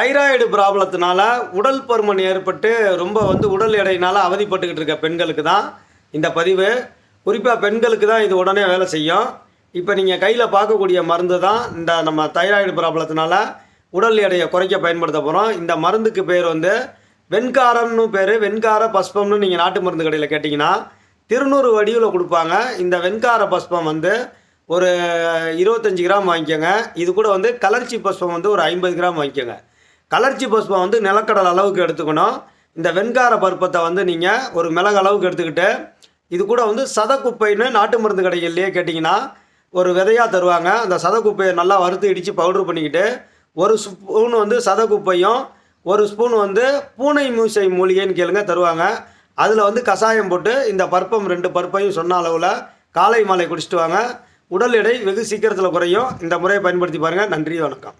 Thyroid ப்ராப்ளத்தினால உடல் பருமன் ஏற்பட்டு ரொம்ப வந்து உடல் எடையினால் அவதிப்பட்டுக்கிட்டு இருக்க பெண்களுக்கு தான் இந்த பதிவு. குறிப்பாக பெண்களுக்கு தான் இது உடனே வேலை செய்யும். இப்போ நீங்கள் கையில் பார்க்கக்கூடிய மருந்து தான் இந்த நம்ம தைராய்டு ப்ராப்ளத்தினால உடல் எடையை குறைக்க பயன்படுத்த போகிறோம் இந்த மருந்துக்கு பேர் வந்து வெண்காரம்னு பேர். வெண்கார பஸ்பம்னு நீங்கள் நாட்டு மருந்து கடையில் கேட்டிங்கன்னா திருநூறு வடிவில் கொடுப்பாங்க. இந்த வெண்கார பஸ்பம் வந்து ஒரு இருபத்தஞ்சி கிராம் வாங்கிக்கோங்க. இது கூட வந்து கலர்ச்சி பஸ்பம் வந்து ஒரு ஐம்பது கிராம் வாங்கிக்கோங்க. கலர்ச்சி புஷ்பம் வந்து நிலக்கடலை அளவுக்கு எடுத்துக்கணும். இந்த வெண்கார பருப்பத்தை வந்து நீங்கள் ஒரு மிளகு அளவுக்கு எடுத்துக்கிட்டு இது கூட வந்து சதக்குப்பைன்னு நாட்டு மருந்து கடைகள்லேயே கேட்டிங்கன்னா ஒரு விதையாக தருவாங்க. அந்த சதக்குப்பையை நல்லா வறுத்து இடித்து பவுட்ரு பண்ணிக்கிட்டு ஒரு ஸ்பூன் வந்து சதக்குப்பையும் ஒரு ஸ்பூன் வந்து பூனை மூசை மூலிகைன்னு கேளுங்க தருவாங்க. அதில் வந்து கஷாயம் போட்டு இந்த பருப்பம் ரெண்டு பருப்பையும் சொன்ன அளவில் காலை மாலை குடிச்சிட்டு வாங்க. உடல் எடை வெகு சீக்கிரத்தில் குறையும். இந்த முறையை பயன்படுத்தி பாருங்கள் நன்றி வணக்கம்.